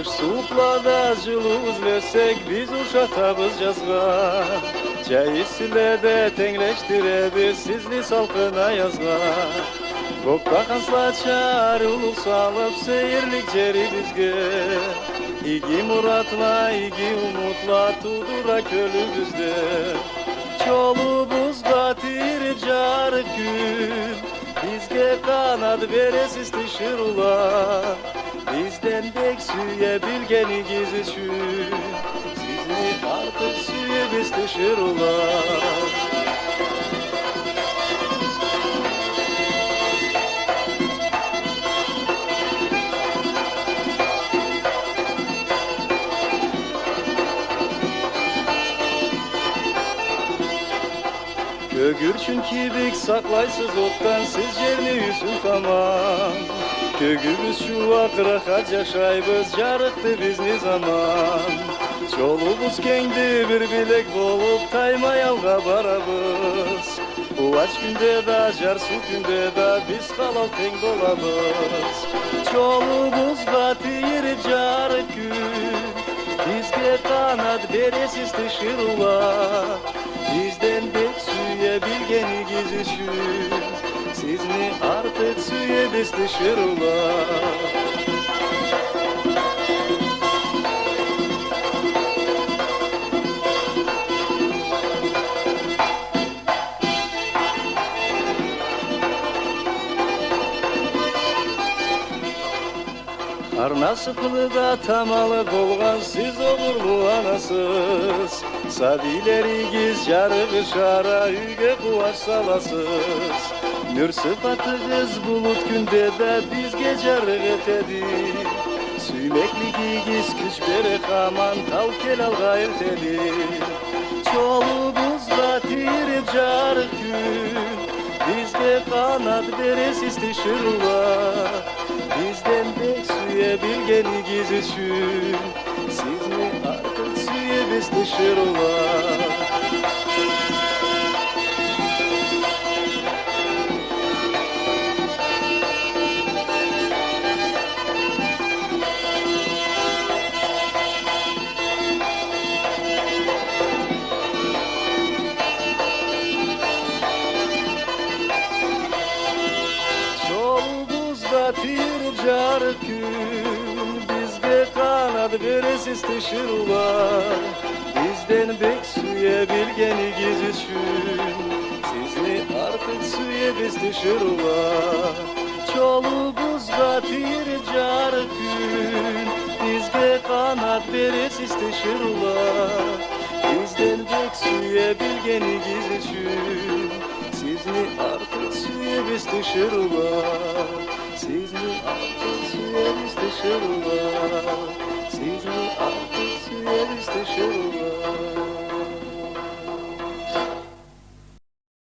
Kış soğuklarda жылуыз versek biz uşatabız жазға Çayı sülede tengleştirebiz sizli salkına yazga Koptakan slaçar uluk salıp seyirlik ceri bizge İgi muratla, igi umutla tudura kölübüzde Çolubuzda tirip jarık gün Bizge kanat veresiz tışır ula Bizden bek süye bilgeni gizişün Sizi artık süye biz tışır ula Kögürçün kibik saklaysız ottan siz yerini yüzün tamam. Kögümüz şu akıra yaşaybız jarıktı biz ne zaman? Çolubuz kendi bir bilek bolup taymayalga barabız Uvaç günde da jar su günde da biz kalal teng dolabız Çolubuz batıyır jarık gün Bizge kanat beresiz tışır ula Bizden bek suya bilgeni gizişür Siz mi artık suya biz tışır ula Arnası kılıda tamalı bolgan siz oğurlu anasız. Sabileri giz yarı şara üge kuvaş salasız. Nür sıfatı kız bulut günde de biz gece etedik Süymekli gigiz küç bere kaman tal kelal gayret edik Çolubuzda tirip gün Bizge kanat beresiz tışırla Bizden bek suya bilgeni gizişün Siz mi artık suya biz tışırla Çolbuzda tir Bizge kanat veresiz tışırla Bizden bek suya bilgeni gizişün Siz mi artık suya biz tışırla Çolbuzda tir jarık gün Bizge kanat veresiz tışırla Bizden bek suya bilgeni gizişün siz mi artık suya biz dışarılar Siz mi artık suya biz dışarılar